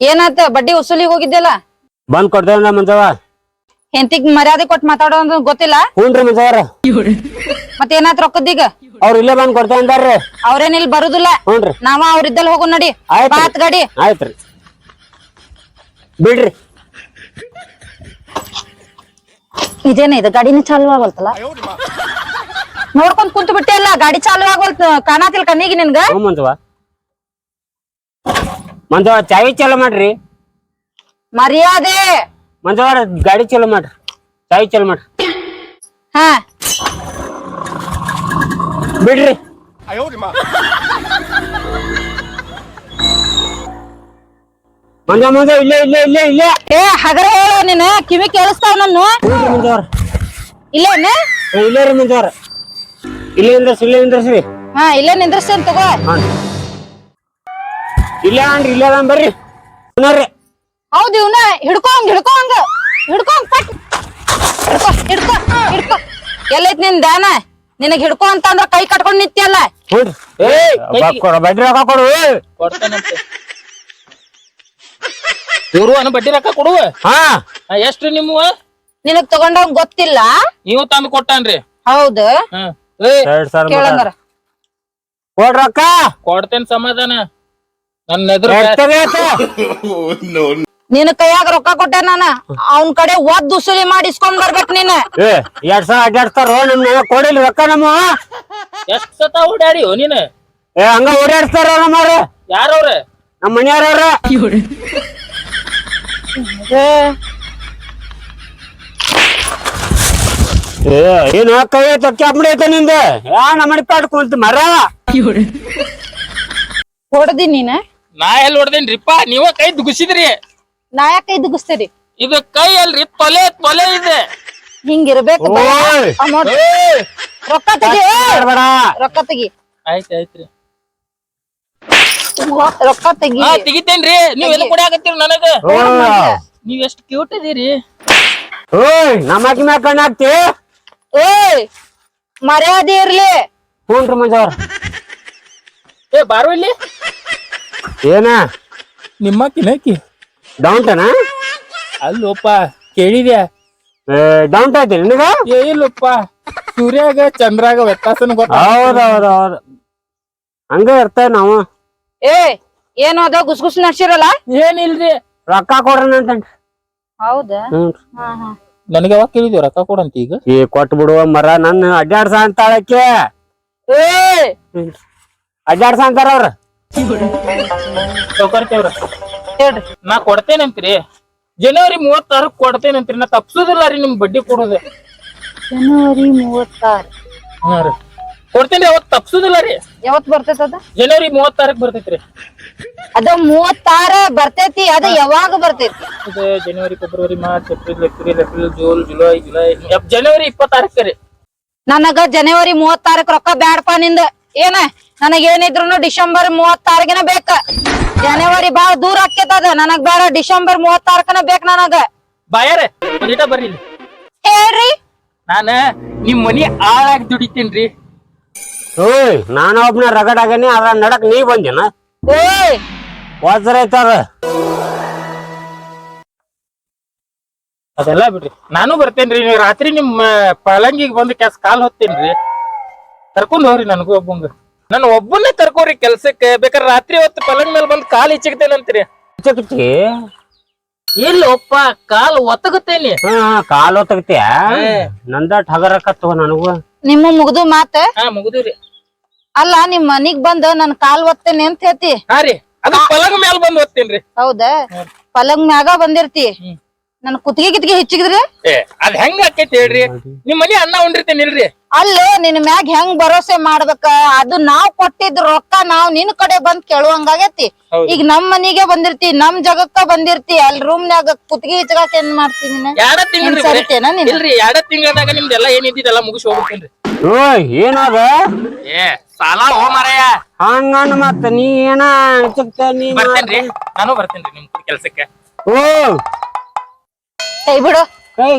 ಏನಾತ? ಬಡ್ಡಿ ವಸೂಲಿಗೆ ಹೋಗಿದ್ದೆಲ್ಲ ಬಂದ್ ಕೊಡ್ತೇವ ಮಂಜವ್ವ. ಹೆಂತಿಗ್ ಮರ್ಯಾದೆ ಕೊಟ್ಟು ಮಾತಾಡೋದು ಗೊತ್ತಿಲ್ಲ? ಹ್ಞೂನ್ರಿ ಮಂಜವ್ರ ಮತ್ತೆ ಏನಾತ್ ರೊಕ್ಕದೀಗ ಅವ್ರ ಇಲ್ಲೇ ಬಂದ್ ಕೊಡ್ತೇವೆ ಅಂದಾರ್ರಿ. ಅವ್ರೇನ್ ಇಲ್ಲಿ ಬರುದಿಲ್ಲ? ಹ್ಞೂನ್ರಿ ನಾವ ಅವ್ರಿದ್ದಲ್ಲಿ ಹೋಗು ನಡಿ. ಆಯ್ತ್ರಿ. ಬಾತ್ ಗಾಡಿ. ಆಯ್ತ್ರಿ. ಬಿಡ್ರಿ. ಇದೇನ ಇದು? ಗಾಡಿನ ಚಾಲು ಆಗಲ್ತಲ್ಲ ನೋಡ್ಕೊಂಡ್ ಕುಂತು ಬಿಟ್ಟೆ ಅಲ್ಲ ಗಾಡಿ ಚಾಲು ಆಗೋಲ್ ಕಾಣತಿಲ್ ಕಣ್ಣಿಗೆ ನಿನ್ಗ? ಹ್ಞೂ ಮಂಜವ್ವ. ಮಂಜವ್ವ ಚಾವಿ ಚಾಲು ಮಾಡ್ರಿ. ಮರ್ಯಾದೆ. ಮಂಜವ್ರ ಗಾಡಿ ಚಾಲು ಮಾಡ್ರಿ. ಚಾವಿ ಚಾಲು ಮಾಡ್ರಿ. ಹಾ. ಬಿಡ್ರಿ. ಮಂಜ ಮಂಜ ಇಲ್ಲೇ ಇಲ್ಲೇ ಇಲ್ಲೇ ಇಲ್ಲೇ. ಏ ಹಗರ ಹೇಳು ನೀನ ಕಿವಿ ಕೇಳಿಸ್ತಾವ ನನ್ನ. ಹ್ಞೂನ್ರಿ ಮಂಜವ್ರ ಇಲ್ಲೇನ ಇಲ್ಲೇ ರೀ ಮಂಜವ್ರ ಇಲ್ಲೇ ನಿಂದ್ರಸ್ ಇಲ್ಲೇ ನಿಂದ್ರಸಿ ಹಾ ಇಲ್ಲೇ ನಿಂದ್ರಸ್ತೇನೆ ತಗೋ. ಹಾಂ. ಇಲ್ಲೇ ಅನ್ರಿ ಇಲ್ಲ ಅದಾನ್ ಬರ್ರಿ. ನೋಡ್ರಿ ಹೌದು ಇವ್ನ ಹಿಡ್ಕೊಂಗ್ ಹಿಡ್ಕೊಂಗ್ ಹಿಡ್ಕೊಂಗ್ ಪಟ್. ಹಿಡ್ಕೊ ಹಿಡ್ಕೊ ಹಿಡ್ಕೊ. ಎಲ್ಲೈತ್ ನಿನ್ ದಾನ ನಿನಗ್ ಹಿಡ್ಕೊ ಅಂತ ಅಂದ್ರ ಕೈ ಕಟ್ಕೊಂಡ್ ನಿತ್ಯಲ್ಲ? ಹ್ಞೂನ್ರಿ ಏ ಕೊಡು ಬಡ್ಡಿ ರೊಕ್ಕ ಕೊಡು ಕೊಡ್ತೇನಂತೆ. ಇವ್ರು ಅನ್ನ ಬಡ್ಡಿ ರೊಕ್ಕ ಕೊಡುವ ಹಾ. ಎಷ್ಟ್ರಿ ನಿಮ್ಮ ನಿನಗ್ ತಗೊಂಡವ್ ಗೊತ್ತಿಲ್ಲ? ನೀವು ತಂದು ಕೊಟ್ಟಾನ್ರಿ. ಹೌದು. ಹಾ. ಏ ಎರಡ್ ಸಾವಿರ ಕೊಡ್ ರೊಕ್ಕ. ಕೊಡ್ತೇನ್ ಸಮಾಧಾನ. ನನ್ನ ಎದುರು ಎಷ್ಟ್ ಕೈಯಾಗ ರೊಕ್ಕ ಕೊಟ್ಟೆ ನಾನ. ಅವನ್ ಕಡೆ ಒದ್ ಉಸುಲಿ ಮಾಡಿಸ್ಕೊಂಡ್ ಬರ್ಬೇಕ್ ನೀನ್. ಏ ಎರಡ್ ಸಾವಿರ ಅಡ್ಡಾಡ್ತಾರ ನಮ್ ಕೊಡಿಲ್ ರೊಕ್ಕ ನಮ್ಮ? ಎಷ್ಟ್ ಸತ ಓಡಾಡಿ ನೀನ್? ಏ ಹಂಗ ಓಡಾಡ್ತಾರ ನಮ್ಮವ್ರ ಯಾರವ್ರ? ನಮ್ಮ ಮನೆಯವ್ರವ್ರ ಏ ಏನು ಕೈ ತೊಕ್ಕೆ ಅಪ್ಡೈತೆ ನಿಂದ? ಯಾ ನಮ್ಮನೆ ಪಾಟ್ ಕುಂತ ಮರ? ಹೊಡೆದಿ ನೀನ್. ನಾ ಎಲ್ಲಿ ಹೊಡ್ದೇನ್ರಿಪ್ಪ? ನೀವ ಕೈ ದುಗುಸಿದ್ರಿ. ನಾ ಕೈ ಇದ್ಗುಸ್ತೇರಿ ಇದು ಕೈ ಅಲ್ರಿ ತೊಲೆ ತೊಲೆ ಇದೆ. ಹಿಂಗಿರ್ಬೇಕು ಬಾ. ಓಯ್. ಅಮೌಂಟ್ ರೊಕ್ಕ ತೆಗಿ ಬೇಡ ರೊಕ್ಕ ತೆಗಿ. ಆಯ್ತು ಆಯ್ತ್ರಿ. ರೊಕ್ಕ ತೆಗಿ. ಹಾ ತೆಗಿತೇನ್ರಿ. ನೀವ್ ಎಲ್ಲಿ ಆಗತ್ತೀರಿ ನನಗ? ನೀವ್ ಎಷ್ಟ್ ಕ್ಯೂಟ್ ಇದೀರಿ. ಓಯ್! ನಮ್ಮಕ್ಕಿ ಮ್ಯಾಗ ಕಣ್ಣು ಹಾಕ್ತಿ? ಏಯ್! ಮರ್ಯಾದೆ ಇರ್ಲಿ. ಹ್ಞೂನ್ರಿ ಮಂಜವ್ರ. ಏ ಬಾರು ಇಲ್ಲಿ. ಏನ? ನಿಮ್ಮ ಕಿನಕಿ ಡೌಂಟನ ಅಲ್ಲೋಪ ಕೇಳಿದ್ಯಾ? ಡೌಂಟ್ ಆಯ್ತು ನಿನಗ? ಏ ಇಲ್ಲಪ್ಪ. ಸೂರ್ಯಾಗ ಚಂದ್ರಾಗ ವ್ಯತ್ಯಾಸನ ಗೊತ್ತ? ಹೌದು ಹೌದ್ ಹೌದ್ ಹಂಗ ಇರ್ತ ನಾವು. ಏ ಏನು ಅದ ಗುಸ್ ಗುಸ್ ನಡ್ಸಿರಲ್ಲ? ಏನಿಲ್ರಿ. ರೊಕ್ಕ ಕೊಡ್ರಣ ಅಂತ ಹೌದಾ? ಹ್ಮ್. ಹಾ ಹಾ. ನನಗೆ ಯಾವಾಗ ಕೇಳಿದ್ವಿ ರೊಕ್ಕ ಕೊಡಂತ ಈಗ? ಈ ಕೊಟ್ಟು ಬಿಡುವ ಮರ ನನ್ನ ಅಡ್ಡಾಡ್ಸ ಅಂತಾಳಕ್ಕೆ. ಏ! ಅಡ್ಡಾಡ್ಸ ಅಂತಾರ ಅವ್ರ. ಸೌಕರ್ಯವ್ರ ಹೇಳ್ರಿ ನಾ ಕೊಡ್ತೇನಂತ್ರಿ ಜನವರಿ ಮೂವತ್ತಾರಕ್ ಕೊಡ್ತೇನಂತ್ರಿ ನಾ ತಪ್ಸುದಿಲ್ಲ ರೀ ನಿಮ್ ಬಡ್ಡಿ ಕೊಡೋದು ಜನವರಿ ಮೂವತ್ತಾರು ಹಾ ರೀ ಕೊಡ್ತೇನೆ ಅವತ್ ತಪ್ಸುದಿಲ್ಲ ರೀ ಯಾವತ್ ಬರ್ತೈತ ಅದ ಜನವರಿ ಮೂವತ್ತಾರಕ್ ಬರ್ತೈತ್ರಿ ಅದ ಮೂವತ್ತಾರ ಬರ್ತೈತಿ ಅದ ಯಾವಾಗ ಬರ್ತೈತಿ ಇದು ಜನವರಿ February March April April April June July July ಜನವರಿ ಇಪ್ಪತ್ತಾರಕ್ಕೆ ರೀ ನನಗ ಜನವರಿ ಮೂವತ್ತಾರಕ್ ರೊಕ್ಕ ಬ್ಯಾಡಪ್ಪ ನಿಂದ ಏನ ನನಗ ಏನಿದ್ರು ಡಿಸೆಂಬರ್ ಮೂವತ್ತಾರಗಿನ ಬೇಕ. ಜನವರಿ ಬಾಳ ದೂರ ಆಕ್ಕೇತದ ನನಗ್ ಬೇಡ ಡಿಸೆಂಬರ್ ಮೂವತ್ತಾರಕನ ಬೇಕ ನನಗ. ಬಾಯಾರ ಒಂದಿಟ ಬರ್ರಿ. ಹೇಳ್ರಿ. ನಾನ ನಿಮ್ ಮನಿ ಆಳಾಗಿ ದುಡಿತೀನ್ರಿ. ಓಯ್ ನಾನು ಒಬ್ನ ರಗಡಾಗನಿ ಅದ್ರ ನಡಕ್ ನೀ ಬಂದಿನ? ಓಯ್. ಅದೆಲ್ಲ ಬಿಡ್ರಿ. ನಾನು ಬರ್ತೇನ್ರಿ ನೀವು ರಾತ್ರಿ ನಿಮ್ಮ ಪಲಂಗಿಗೆ ಬಂದು ಕೆಸ್ ಕಾಲ್ ಹೊತ್ತೇನ್ರಿ. ಕರ್ಕೊಂಡ್ ಹೋಗ್ರಿ ನನಗೂ ಒಬ್ಬಂಗ. ನಾನು ಒಬ್ಬನೇ ತರ್ಕೋರಿ ಕೆಲ್ಸಕ್ಕೆ ಬೇಕಾದ್ರೆ ರಾತ್ರಿ ಹೊತ್ತು ಪಲಂಗ್ ಮೇಲೆ ಬಂದು ಕಾಲ್ ಇಚ್ಚಿಗ್ತೇನಂತೀರಿ ಚಿಕ್ಕಿ ಇಲ್ಲ ಒಪ್ಪ ಕಾಲ್ ಒತ್ತಗುತ್ತೇನಿ. ಹಾ ಕಾಲ್ ಹೊತ್ತಗತ್ಯ ನಂದ ಹಗರಕತ್ತು ನನಗೂ. ನಿಮ್ಮ ಮುಗ್ದು ಮಾತ? ಹಾ ಮುಗಿದ್ರಿ ಅಲ್ಲ ನಿಮ್ ಮನಿಗ್ ಬಂದ್ ನನ್ ಕಾಲ್ ಒತ್ತೇನೆ ಅಂತ ಹೇಳ್ತಿ. ಹಾ ರೀ ಅದು ಪಲಂಗ್ ಮೇಲೆ ಬಂದು ಒತ್ತೇನ್ರಿ. ಹೌದಾ? ಪಲಂಗ್ ಮ್ಯಾಗ ಬಂದಿರ್ತಿ. ನನ್ ಕುತ್ತಿಗೆ ಕಿತ್ತಿಗೆ ಹೆಚ್ಚಿಗಿದ್ರಿ? ಏ ಅದ್ ಹೆಂಗ್ ಆಕೈತಿ ಹೇಳ್ರಿ? ನಿಮ್ ಮನಿ ಅನ್ನ ಉಂಡಿರ್ತೇನೆ ಇಲ್ರಿ ಅಲ್ಲೇ ನಿನ್ ಮ್ಯಾಗ ಹೆಂಗ್ ಭರೋಸೆ ಮಾಡ್ಬೇಕ? ಅದು ನಾವ್ ಕೊಟ್ಟಿದ್ ರೊಕ್ಕ ನಾವ್ ನಿನ್ ಕಡೆ ಬಂದ್ ಕೇಳುವಂಗಾಗೈತಿ. ಈಗ ನಮ್ ಮನಿಗೆ ಬಂದಿರ್ತಿ ನಮ್ ಜಗಕ್ಕ ಬಂದಿರ್ತಿ ಅಲ್ ರೂಮ್ ನಾಗ ಕುತ್ತಿಗೆ ಹೆಚ್ಚಗಾಕ ಏನ್ ಮಾಡ್ತೀನಿ ಎರಡ ಸರಿತೇನ ನೀನ್? ಇಲ್ರಿ ಎರಡ ತಿಂಗಳದಾಗ ನಿಮ್ದೆಲ್ಲ ಏನಿದ್ದೆಲ್ಲ ಮುಗಿಸಿ ಹೋಗ್ಬಿಡ್ತೇನ್ರಿ. ಓ ಏನದ? ಏ ಸಾಲ ಹೋ ಮಾರಾಯ. ಹಂಗನ್ ಮತ್ತ ನೀ ಏನ ನೀ ಬರ್ತೇನ್ರಿ. ನಾನು ಬರ್ತೇನ್ರಿ ನಿಮ್ ಕೆಲ್ಸಕ್ಕೆ. ಓ ಕೈ ಬಿಡು. ಕೈ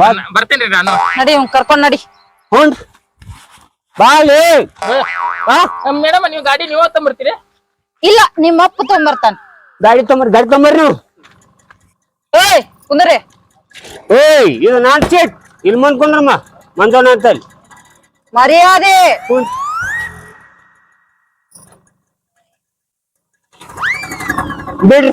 ನಾನ್ ಬರ್ತೇನ್ರಿ ನಾನು. ನಡಿ ಇವ್ನ್ ಕರ್ಕೊಂಡ್ ನಡಿ. ಹುಂಡ್. ಬಾಲಿ ಮೇಡಮ್ ನೀವು ಗಾಡಿ ನೀವ ತಂಬರ್ತೀರಿ ಇಲ್ಲ ನಿಮ್ಮ ಅಪ್ಪ ತಗೊಂಬರ್ತಾನ. ಗಾಡಿ ತಗೊಂಬರ್ ಗಾಡಿ ತಗೊಂಬರ್ ನೀವು ಏಯ್ ಕುಂದ್ರೆ. ಏಯ್ ಇದು ನಾನ್ ಸೀಟ್. ಇಲ್ಲಿ ಮುಂದ್ ಕುಂದ್ರಮ್ಮ. ಮಂಜೋಣ ಅಂತ ಅಲ್ಲಿ ಮರ್ಯಾದೆ. ಕುಂತ್. ಬಿಡ್ರಿ.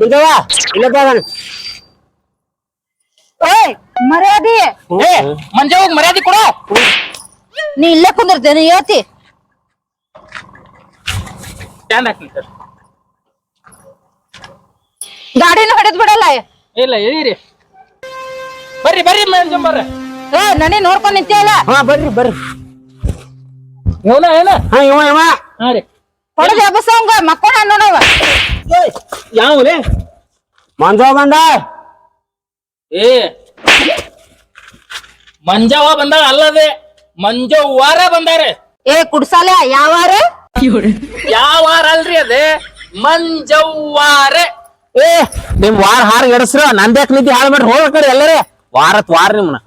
ಬಾಗಣ್ಣ ಇಲ್ಲದಾವನ್ ಇಲ್ಲ ಮರ್ಯಾದಿ. ಏ ಮಂಜಾ ಹೋಗ್ ಮರ್ಯಾದಿ ಕೊಡ. ನೀ ಇಲ್ಲೇ ಕುಂದಿರ್ತೇನೆ ಹೇಳ್ತಿ. ಸ್ಟ್ಯಾಂಡ್ ಹಾಕ್ಲಿ ಸರ್. ಗಾಡಿನ ಹೊಡೆದ್ ಬಿಡಲ್ಲ. ಇಲ್ಲ ಇಳೀರಿ ಬರ್ರಿ ಬರ್ರಿ ಬರ್ರಿ. ಏ ನನಗೆ ನೋಡ್ಕೊಂಡ್ ನಿಂತಿಯಲ್ಲ? ಹಾ ಬರ್ರಿ ಬರ್ರಿ. ಇವನ ಏನ ಹಾ ಇವ ಇವ. ಹಾ ರೀ. ಹೊಡೆದ ಹಬ್ಬಸಂಗ ಮಕ್ಕೊಂಡ ನೋಡವ ಯಾವಲೇ ಮಂಜವ ಬಂದ? ಏ ಮಂಜವ್ವ ಬಂದಾಳ ಅಲ್ಲದೆ ಮಂಜವ್ವಾರ ಬಂದಾರೆ. ಏ ಕುಡ್ಸಾಲೆ ಯಾವಾರ? ಯಾವ ವಾರ ಅಲ್ರಿ ಅದೇ ಮಂಜವ್ವಾರೆ. ಏ ನಿಮ್ ವಾರ ಹಾರ ಎಡಸ್ರ ನಂದ್ಯಾಕ್ ನಿಧಿ ಹಾಳು ಮಾಡಿ ಹೋಗ ಕಡೆ ಎಲ್ಲರೇ. ವಾರತ್ ವಾರ ನಿಮ್ನ.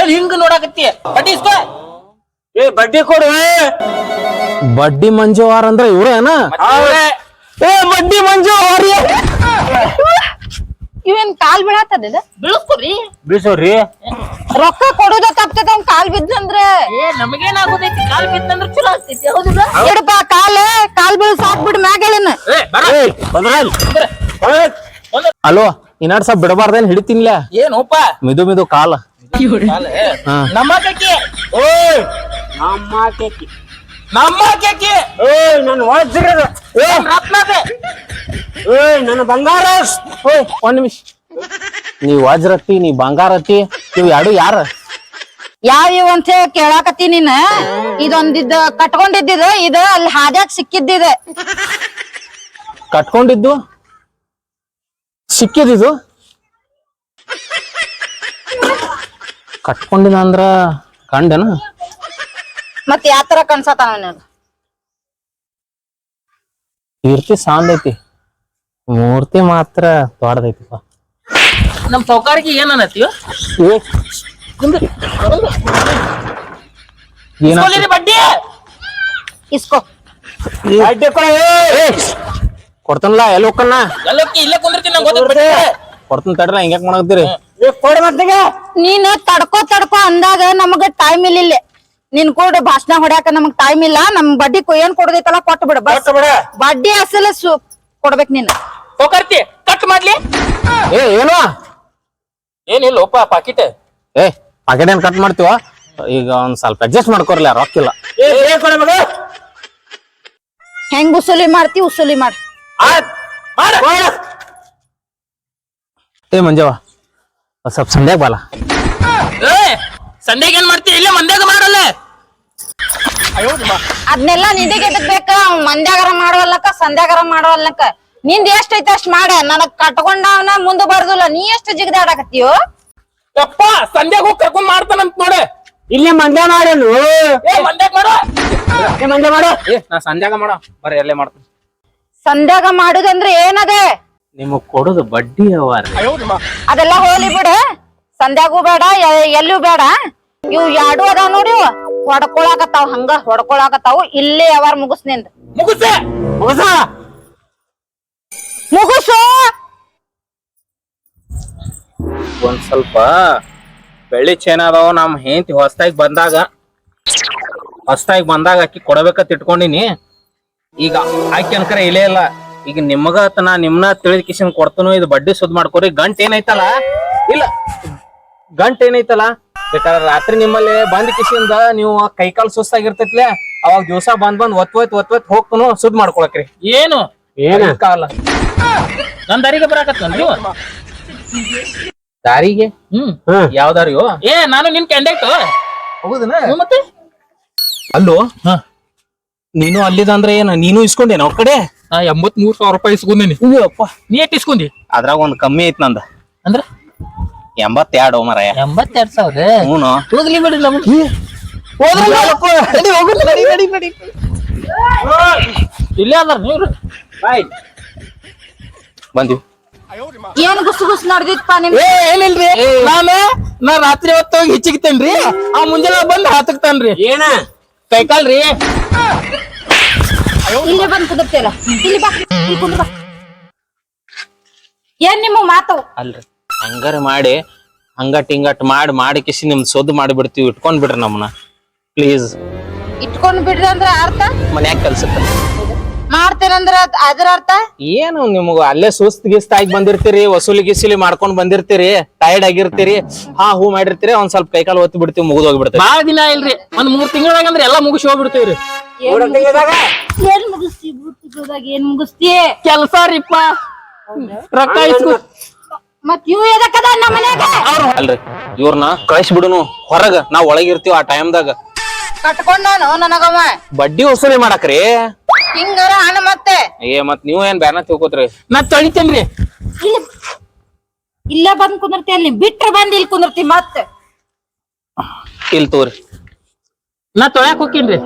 ಏನ್ ಹಿಂಗ್ ನೋಡಾಕತ್ತಿ? ಬಡ್ಡಿ ಇಸ್ಕೋ. ಏ ಬಡ್ಡಿ ಕೊಡು. ಬಡ್ಡಿ ಮಂಜುವಾರ್ ಅಂದ್ರೆ ಅಂದ್ರ ಇವ್ರೇನ. ಏ ಬಡ್ಡಿ ಮಂಜುವಾರಿ ಇವೇನ್ ಕಾಲ್ ಬೀಳತ್ತದ ಬೀಳ್ಸ್ಕೊರಿ ಬೀಸೋರಿ ರೊಕ್ಕ ಕೊಡೋದ ತಪ್ತದ ಅವ್ನ್ ಕಾಲ್ ಬಿದ್ದಂದ್ರ? ಏ ನಮಗೇನಾಗೋದೈತಿ? ಕಾಲ್ ಬಿತ್ತಂದ್ರ ಚಲೋ ಆಗ್ತೈತಿ ಹೌದಿಲ್ಲ? ಇಡಪ್ಪ ಕಾಲ್ ಕಾಲ್ ಬೀಳ್ ಸಾಕ್ ಬಿಡ್ ಮ್ಯಾಗ ಹೇಳಿನ ಏ ಬರ ಏಯ್ ಬಂದ್ರಲ್ ಅಲೋ ಇನ್ನಡ್ ಸ್ವಲ್ಪ ಬಿಡಬಾರ್ದೇನ್ ಹಿಡಿತೀನಿಲ್ಲ? ಏನೋಪ ಮಿದು ಮಿದು ಕಾಲ. ಓ ನಮ್ಮ ಕೇಕಿ ಓಯ್ ನಮ್ಮ ಕೇಕಿ ನಮ್ಮ ಕೇಕಿ ಏಯ್ ನನ್ನ ವಜ್ರದ ಏನ್ ರತ್ನದೆ. ಏಯ್ ನನ್ನ ಬಂಗಾರ. ಓಯ್ ಒಂದ್ ನಿಮಿಷ. ನೀ ವಜ್ರತಿ ನೀ ಬಂಗಾರತಿ ಇವ್ ಎರಡು ಯಾರ? ಯಾವ ಇವ್ ಅಂತ ಹೇಳಿ ಕೇಳಾಕತ್ತಿ ನೀನ್? ಇದೊಂದಿದ್ದ ಕಟ್ಕೊಂಡಿದ್ದಿದ ಇದ ಅಲ್ಲಿ ಹಾದ್ಯಾಗ ಸಿಕ್ಕಿದ್ದಿದೆ. ಕಟ್ಕೊಂಡಿದ್ದು? ಸಿಕ್ಕಿದಿದು ಕಟ್ಕೊಂಡಿನ ಅಂದ್ರ ಕಂಡನ? ಮತ್ ಯಾತರ ಕನ್ಸತಾನ ಕೀರ್ತಿ ಸಾಂದ್ ಐತಿ. ಮೂರ್ತಿ ಮಾತ್ರ ದೊಡ್ಡದೈತಿ ನಮ್ ಸೌಕಾರಿಗೆ ಏನ್ ಅನ್ನತ್ತೀವ ಬಡ್ಡಿ. ಇಸ್ಕೋ. ಬಡ್ಡಿ ಕೊಡು ಏಯ್. ಕೊಡ್ತನಲ್ಲ ಎಲ್ಲಿ ಹೋಗ್ಕಣ್ಣ? ಎಲ್ಲಕ್ಕೆ ಇಲ್ಲೇ ಕುಂದಿರ್ತೀನಿ ನಂಗೆ ಬಡ್ಡಿ. ಕೊಡ್ತನ ತಡ್ರ ಹಿಂಗ್ಯಾಕ್ ಮಾಡಕತ್ತೀರಿ? ಏ ಕೊಡು ಮತ್ತೆಗೆ. ನೀನ್ ತಡ್ಕೋ ತಡ್ಕೋ ಅಂದಾಗ ನಮಗ ಟೈಮ್ ಇಲ್ಲ ನಿನ್ ಕೂಡ ಭಾಷಣ ಹೊಡ್ಯಾಕ ನಮಗ್ ಟೈಮ್ ಇಲ್ಲ ನಮ್ ಬಡ್ಡಿ ಏನ್ ಕೊಡದೈತಲ್ಲ ಕೊಟ್ಟು ಬಿಡ. ಬಸ್ ಕೊಟ್ಟು ಬಿಡ. ಬಡ್ಡಿ ಅಸಲ ಸು ಕೊಡ್ಬೇಕ್ ನೀನ್. ಹೋಗರ್ತಿ ಕಟ್ ಮಾಡ್ಲಿ. ಏ ಏನು? ಏನಿಲ್ಲ ಒಪ್ಪ ಪಾಕಿಟ್ ಏ ಪಾಕಿಟ್ ಏನ್ ಕಟ್ ಮಾಡ್ತೀವ? ಈಗ ಒಂದ್ ಸ್ವಲ್ಪ ಅಡ್ಜಸ್ಟ್ ಮಾಡ್ಕೊರ್ಲ ರೊಕ್ಕಿಲ್ಲ. ಏ ಏ ಕೊಡು ಮಗ. ಹೆಂಗ್ ಉಸುಲಿ ಮಾಡ್ತಿ ಉಸುಲಿ ಮಾಡ್. ಏ ಮಂಜವ ಸ್ವಲ್ಪ ಸಂಧ್ಯಾಗ ಬಾಲ. ಏ ಸಂಡೆಗೆ ಏನ್ ಮಾಡ್ತಿ? ಇಲ್ಲೇ ಮಂದ್ಯಾಗ ಮಾಡಲ್ಲ. ಅದ್ನೆಲ್ಲ ನಿಧಿಗೆ ಎದಕ್ ಬೇಕ ಮಂದ್ಯಾಗರ ಮಾಡುವಲ್ಲಕ್ಕ ಸಂಧ್ಯಾಗರ ಮಾಡುವಲ್ಲಕ್ಕ. ನಿಂದ ಎಷ್ಟ್ ಐತೆ ಅಷ್ಟ್ ಮಾಡ ನನಗ್ ಕಟ್ಕೊಂಡವನ ಮುಂದ ಬರ್ದಿಲ್ಲ. ನೀ ಎಷ್ಟ್ ಜಿಗದಾಡಕತ್ತೀಯೋ? ಯಪ್ಪ ಸಂಧ್ಯಾಗ ಹೋಗಿ ಕರ್ಕೊಂಡ್ ಮಾಡ್ತಾನಂತ ನೋಡ. ಇಲ್ಲಿ ಮಂದ್ಯ ಮಾಡಲು ಮಂದ್ಯಾಗ ಮಾಡ ಏ ಮಂದ್ಯ ಮಾಡು. ಏ ನಾ ಸಂಧ್ಯಾಗ ಮಾಡೋ. ಬರ್ರಿ ಎಲ್ಲೇ ಮಾಡ್ತೀನಿ. ಸಂಧ್ಯಾಗ ಮಾಡುದಂದ್ರೆ ಏನದೆ? ನಿಮಗ್ ಕೊಡೋದು ಬಡ್ಡಿ ಅವಾರ ಅದೆಲ್ಲ ಹೋಲಿ ಬಿಡ. ಸಂಧ್ಯಾಗೂ ಬೇಡ ಎಲ್ಲೂ ಬೇಡ. ಇವ್ ಎರಡು ಅದ ನೋಡಿ. ಹೊಡ್ಕೊಳಕತ್ತಾವ ಹಂಗ ಹೊಡ್ಕೊಳಕತ್ತಾವು. ಇಲ್ಲೇ ಯಾವಾರ ಮುಗಿಸ್ನಿಂದ. ಮುಗಿಸ? ಒಂದ್ ಸ್ವಲ್ಪ ಬೆಳ್ಳಿ ಚೇನ್ ಅದಾವ ನಮ್ ಹೆಂಡತಿ ಹೊಸ್ತಾಗಿ ಬಂದಾಗ ಹೊಸ್ತಾಗಿ ಬಂದಾಗ ಅಕ್ಕಿ ಕೊಡಬೇಕಂತ ಇಟ್ಕೊಂಡಿನಿ. ಈಗ ಆಕಿ ಅನ್ಕರ ಇಲ್ಲೇ ಇಲ್ಲ. ಈಗ ನಿಮಗ ಆತ ನಾ ನಿಮ್ನ ತಿಳಿದ ಕಿಶನ್ ಕೊಡ್ತನು ಇದು ಬಡ್ಡಿ ಸುದ್ ಮಾಡ್ಕೊರಿ. ಗಂಟ್ ಏನೈತಲ್ಲ ಇಲ್ಲ. ಗಂಟ್ ಏನೈತಲ್ಲ ಬೇಕಾದ್ರೆ ರಾತ್ರಿ ನಿಮ್ಮಲ್ಲಿ ಬಂದ್ ಕಿಶಿಯಿಂದ ನೀವು ಕೈಕಾಲ್ ಸುಸ್ತಾಗಿರ್ತೈತ್ಲೆ ಅವಾಗ ದಿವಸ ಬಂದ್ ಬಂದ್ ಒತ್ ಒತ್ ಒತ್ ಒತ್ ಹೋಗ್ತನು ಸುದ್ ಮಾಡ್ಕೊಳಕ್ರಿ. ಏನು? ಏನ? ಕಾಲ. ನನ್ ದಾರಿಗೆ ಬರಾಕತ್ತ ನೀವು ದಾರಿಗೆ? ಹ್ಮ್. ಹ್ಮ್ ಯಾವ್ದಾರಿಯೋ ಏ ನಾನು ನಿನ್ ಕ್ಯಾಂಡೇಟ್ ಹೌದನ? ಮತ್ತೆ? ಅಲ್ಲೋ? ನೀನು ಅಲ್ಲಿದಂದ್ರೆ ಏನ ನೀನು ಇಸ್ಕೊಂಡೇನ ಅವ್ರ ಕಡೆ? ನಾ ಎಂಬತ್ ಮೂರ್ ಸಾವಿರ ರೂಪಾಯಿ ಇಸ್ಕೊಂಡೇನಿ. ನೀ ಎಟ್ ಇಸ್ಕೊಂಡಿ ಅದ್ರಾಗ ಒಂದ್ ಕಮ್ಮಿ ಐತ್ ನಂದ. ಅಂದ್ರ? ಎಂಬತ್ತೆರಡು ಮರಯ. ಎಂಬತ್ತೆರಡು ಸಾವಿರ? ಹ್ಞೂ ಹೋಗ್ಲಿ ಬಿಡಿ ನಮ್ಗೆ. ಇಲ್ಲೇ ಅದಾರ ನೀವ್ರು? ಬಂದಿವಿ. ಏನ್ ಗುಸು ಗುಸು ನಡ್ದಿತ್ಪ ನಿಮ್ ಏ ಏನಿಲ್ರಿ? ನಾನ ನಾ ರಾತ್ರಿ ಹೊತ್ತು ಹೋಗಿ ಆ ಮುಂಜಾನೆ ಬಂದು ಹಾತಕ್ತಾನ್ರಿ. ಏನ? ಕೈಕಾಲ್ರಿ ಇಲ್ಲಿ ಬಂದ್ ಕುದಿರ್ತೀರ ಇಲ್ಲಿ ಬಾ. ಇಲ್ಲಿ ಕುಂದ್ರ ಬಾ. ಏನ್ ನಿಮ್ಮ ಮಾತು? ಅಲ್ರಿ. ಹಂಗಾರ ಮಾಡಿ ಹಂಗಟ್ ಹಿಂಗಟ್ ಮಾಡಿ ಮಾಡಿಕಿಸಿ ನಿಮ್ ಸೊದ್ದು ಮಾಡಿ ಬಿಡ್ತೀವಿ ಇಟ್ಕೊಂಡ್ ಬಿಡ್ರಿ ನಮ್ಮನ್ನ ಪ್ಲೀಸ್ ಇಟ್ಕೊಂಡ್ ಬಿಡ್ರಿ ಅಂದ್ರ ಅರ್ಥ? ಮನ್ಯಾಗ ಕೆಲ್ಸಕ್ಕೆ. ಮಾಡ್ತೇನಂದ್ರ ಅದ್- ಅದ್ರ ಅರ್ಥ? ಏನು ನಿಮ್ಗ ಅಲ್ಲೇ ಸುಸ್ತ್ ಗಿಸ್ತ್ ಆಗಿ ಬಂದಿರ್ತೀರಿ ವಸೂಲಿ ಗಿಸೂಲಿ ಮಾಡ್ಕೊಂಡ್ ಬಂದಿರ್ತೀರಿ ಟೈರ್ಡ್ ಆಗಿರ್ತೀರಿ ಹಾ ಹೂ ಮಾಡಿರ್ತೀರಿ ಒಂದ್ ಸ್ವಲ್ಪ ಕೈಕಾಲ್ ಒತ್ತಿ ಬಿಡ್ತೀವಿ ಮುಗಿದ್ ಹೋಗ್ಬಿಡ್ತೀವಿ ಬಹಳ ದಿನ ಇಲ್ರಿ ಒಂದ್ ಮೂರ್ ತಿಂಗಳಾಗ ಅಂದ್ರೆ ಎಲ್ಲಾ ಮುಗಿಸಿ ಹೋಗ್ಬಿಡ್ತೀವ್ರಿ ಏನ್ ಮುಗಿಸ್ತಿ? ಏನ್ ಮುಗಿಸ್ತಿ? ಕೆಲ್ಸ ರೀಪ್ಪ. ರೊಕ್ಕ ಇಸ್ಕೊ ಮತ್ ಇವ್ ಎದಕ್ಕದ ನಮ್ಮ ಮನ್ಯಾಗ? ಅಲ್ರಿ. ಇವ್ರನ್ನ ಕಳಿಸ್ಬಿಡುನು. ಹೊರಗ ನಾವ್ ಒಳಗಿರ್ತೀವಿ ಆ ಟೈಮ್ದಾಗ. ಕಟ್ಕೊಂಡಾನು ನನಗವ. ಬಡ್ಡಿ ವಸೂಲಿ ಮಾಡಕ್ರಿ. ಹಿಂಗಾರ ಹಣ ಮತ್ತೆ? ಏ ಮತ್ ನೀವ್ ಏನ್ ಬ್ಯಾನ ತಿಳ್ಕೊತ್ರಿ. ನಾ ತೊಳಿತೇನ್ರಿ? ಇಲ್ಲ- ಇಲ್ಲೇ ಬಂದ್ ಕುಂದಿರ್ತಿ ಅಲ್ಲಿ. ಬಿಟ್ರ ಬಂದ್ ಇಲ್ಲಿ ಕುಂದಿರ್ತಿ ಮತ್ತೆ. ಇಲ್ ತೋರಿ. ನಾ ತೊಳ್ಯಾಕ್ ಹೋಗ್ತೀನ್ರಿ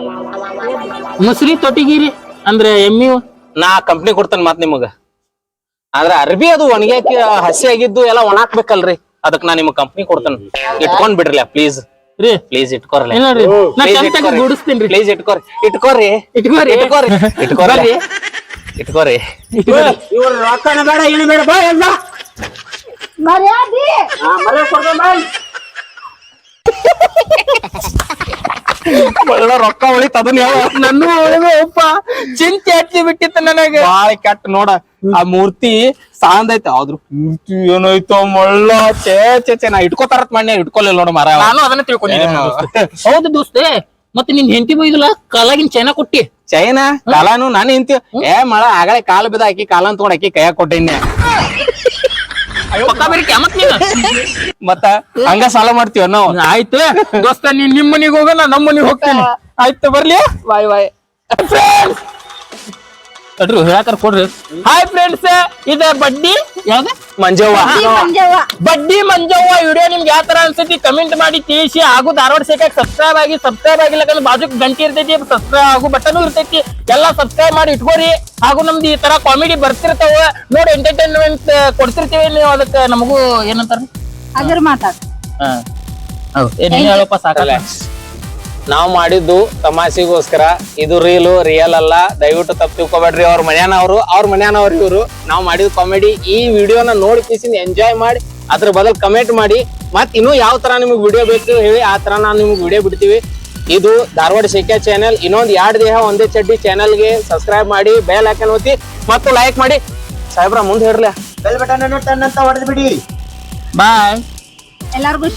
ಮುಸ್ರಿ ತೊಟ್ಟಿಗಿರಿ ಅಂದ್ರೆ ಎಮ್ಮಿ ನಾ ಕಂಪ್ನಿ ಕೊಡ್ತೇನೆ ಮತ್ ನಿಮಗ. ಆದ್ರ ಅರ್ಬಿ ಅದು ಒಣಗ್ಯಾಕ ಹಸಿ ಆಗಿದ್ದು ಎಲ್ಲ ಒಣಾಕ್ಬೇಕಲ್ರಿ. ಅದಕ್ ನಾ ನಿಮ್ ಕಂಪ್ನಿ ಕೊಡ್ತೇನೆ. ಇಟ್ಕೊಂಡ್ ಬಿಡ್ರಿ ಪ್ಲೀಸ್ ರೀ. ಪ್ಲೀಸ್ ಇಟ್ಕೊರ್ಲಿ ಏನ್ ನೋಡ್ರಿ? ನಾ ಇಟ್ಕೊರಿ ಇಟ್ಕೊರಿ ಪ್ಲೀಸ್ ಇಟ್ಕೋರಿ ಇಟ್ಕೊರಿ ಇಟ್ಕೋರಿ ಇಟ್ಕೋರಿ ಇಟ್ಕೋರಿ ಇಟ್ಕೋರಿ ಇವ್ರ ರೊಕ್ಕನ ಬೇಡ ಏನು ಬೇಡ. ಬಾ ಎಲ್ಲ. ಮರ್ಯಾದಿ. ಒಳ್ಳೆ ರೊಕ್ಕ ನನ್ನ ಒಳಗೆ ಒಪ್ಪ. ಚಿಂತೆ ಹಚ್ಚಿ ಬಿಟ್ಟಿತ್ತು ನನಗೆ. ಬಾಳ ಕೆಟ್ಟ ನೋಡ. ಆ ಮೂರ್ತಿ ಸಾಂದೈತೆ ಐತೆ. ಆದ್ರ ಮೂರ್ತಿ ಏನಾಯ್ತು ಮಳ್ಳ. ಚೇ ಚೇ ಚೇ ನಾ ಇಟ್ಕೋತಾರತ್ ಮಾಡಿ ಇಟ್ಕೊಲಿಲ್ಲ ನೋಡು ಮರ ನಾನು ಅದನ್ನ ತಿಳ್ಕೊಂಡಿದ್ದೆ ಹೌದು ದೋಸ್ತೆ. ಮತ್ತೆ ನಿನ್ ಹೆಂಡತಿ ಬೈದಿಲ್ಲ? ಕಾಲಾಗಿನ ಚೈನಾ ಕೊಟ್ಟಿ. ಚೈನಾ? ಕಾಲಾನು ನಾನು ಹೆಂತಿ ಏ ಮಳ ಆಗಲೇ ಕಾಲ ಬಿದ್ದ ಆಕಿ ಕಾಲನ್ ತಗೊಂಡ್ ಆಕಿ ಕೈಯಾಗ ಕೊಟ್ಟಿನಿ ಪಕ್ಕ ನೀನು? ಮತ್ತ ಹಂಗ ಸಾಲ ಮಾಡ್ತೀವ ನಾವು? ಆಯ್ತು. ದೋಸ್ತ ನೀನ್ ನಿಮ್ ಮನಿಗ್ ಹೋಗಲ್ಲ ನಮ್ ಮನಿಗ್ ಹೋಗ್ತೀನಿ. ಆಯ್ತು ಬರ್ಲಿ. ಬಾಯ್ ಬಾಯ್. ಫ್ರೆಂಡ್ಸ್ ಅಡ್ರು ಹೇಳಕರ್ ಕೊಡ್ರಿ. ಹಾಯ್ ಫ್ರೆಂಡ್ಸ್ ಇದ ಬಡ್ಡಿ? ಯಾವ್ದು? ಮಂಜವ್ವ. ಮಂಜವ್ವ. ಬಡ್ಡಿ ಮಂಜವ್ವ ವಿಡಿಯೋ ನಿಮ್ಗೆ ಯಾವ ತರ ಅನ್ಸತಿ? ಕಮೆಂಟ್ ಮಾಡಿ ತಿಳಿಸಿ. ಹಾಗೂ ಧಾರವಾಡ ಸೇಕಾಗ ಸಬ್ಸ್ಕ್ರೈಬ್ ಆಗಿ ಸಬ್ಸ್ಕ್ರೈಬ್ ಆಗಿಲ್ಲ ಬಾಜುಕ್ ಗಂಟಿ ಇರ್ತೈತಿ ಸಬ್ಸ್ಕ್ರೈಬ್ ಆಗು ಬಟನ್ ಇರ್ತೈತಿ. ಎಲ್ಲ ಸಬ್ಸ್ಕ್ರೈಬ್ ಮಾಡಿ ಇಟ್ಕೋರಿ. ಹಾಗೂ ನಮ್ದು ಈ ತರ ಕಾಮಿಡಿ ಬರ್ತಿರ್ತಾವ. ನೋಡಿ ಎಂಟರ್ಟೈನ್ಮೆಂಟ್ ಕೊಡ್ತಿರ್ತೀವಿ ನೀವು ಅದಕ್ಕೆ ನಮಗೂ ಏನಂತಾರ? ಅದ್ರ ಮಾತಾಡ್ ಹೇಳಪ್ಪ ಸಾಕಲ್ಲ. ನಾವ್ ಮಾಡಿದ್ದು ತಮಾಷೆಗೋಸ್ಕರ. ಇದು ರೀಲು ರಿಯಲ್ ಅಲ್ಲ. ದಯವಿಟ್ಟು ತಪ್ಪು ತಿಳ್ಕೊಬೇಡ್ರಿ ಅವ್ರ ಮನ್ಯಾನವ್ರು ಅವ್ರ ಮನ್ಯಾನವ್ರು ಇವರು. ನಾವು ಮಾಡಿದ ಕಾಮಿಡಿ ಈ ವಿಡಿಯೋನ ನೋಡಿ ಕಿಸಿಂದ ಎಂಜಾಯ್ ಮಾಡಿ ಅದ್ರ ಬದಲ್ ಕಮೆಂಟ್ ಮಾಡಿ. ಮತ್ತೆ ಇನ್ನೂ ಯಾವ ತರ ನಿಮ್ಗೆ ವಿಡಿಯೋ ಬೇಕು ಹೇಳಿ ಆ ತರ ನಾವು ನಿಮ್ಗೆ ವಿಡಿಯೋ ಬಿಡ್ತೀವಿ. ಇದು ಧಾರವಾಡ ಶೇಖ್ಯ ಚಾನೆಲ್ ಇನ್ನೊಂದು ಎರಡು ದೇಹ ಒಂದೇ ಚಡ್ಡಿ ಚಾನೆಲ್ಗೆ ಸಬ್ಸ್ಕ್ರೈಬ್ ಮಾಡಿ ಬೆಲ್ ಹಾಕನ್ ಓದಿ ಮತ್ತು ಲೈಕ್ ಮಾಡಿ. ಸಾಹೇಬ್ರ ಮುಂದೆ ಹೇಳ್ರಲ್ಲ ಬೆಲ್ ಬಟನ್ ಅನ್ನು ಟನ್ ಅಂತ ಹೊಡೆದ್ ಬಿಡಿ. ಬಾಯ್ ಎಲ್ಲಾರ್ಗು